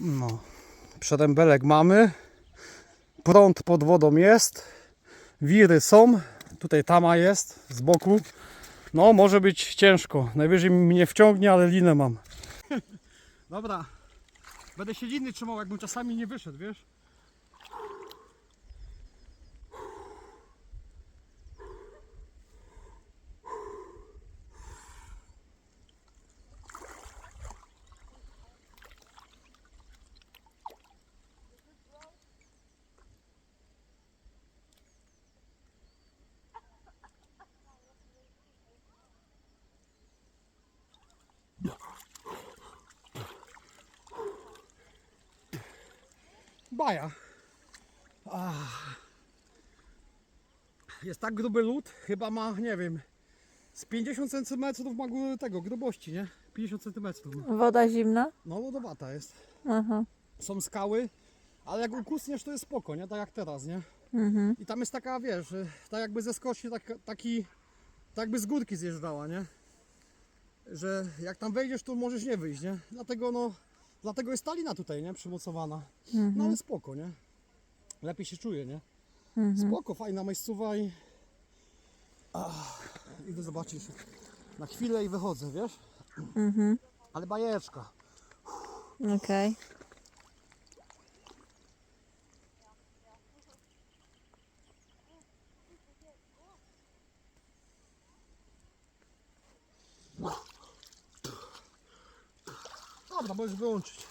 No. Przedembelek mamy. Prąd pod wodą jest. Wiry są. Tutaj tama jest z boku. No, może być ciężko. Najwyżej mnie wciągnie, ale linę mam. Dobra. Będę się liny trzymał, jakbym czasami nie wyszedł, wiesz? Baja. Ach. Jest tak gruby lód, chyba ma, nie wiem, z 50 cm ma tego grubości, nie? 50 cm. Woda zimna? No lodowata jest. Aha. Są skały, ale jak ukusniesz to jest spoko, nie? Tak jak teraz, nie? Mhm. I tam jest taka, wiesz, y, tak jakby ze skocznie tak, taki, tak jakby z górki zjeżdżała, nie? Że jak tam wejdziesz, to możesz nie wyjść, nie? Dlatego no, dlatego jest talina tutaj, nie? Przymocowana. No ale spoko, nie? Lepiej się czuje, nie? Spoko, fajna miejscowa i... Ach, idę zobaczyć na chwilę i wychodzę, wiesz? Mhm. Ale bajeczka. Okej. Dobra, możesz wyłączyć.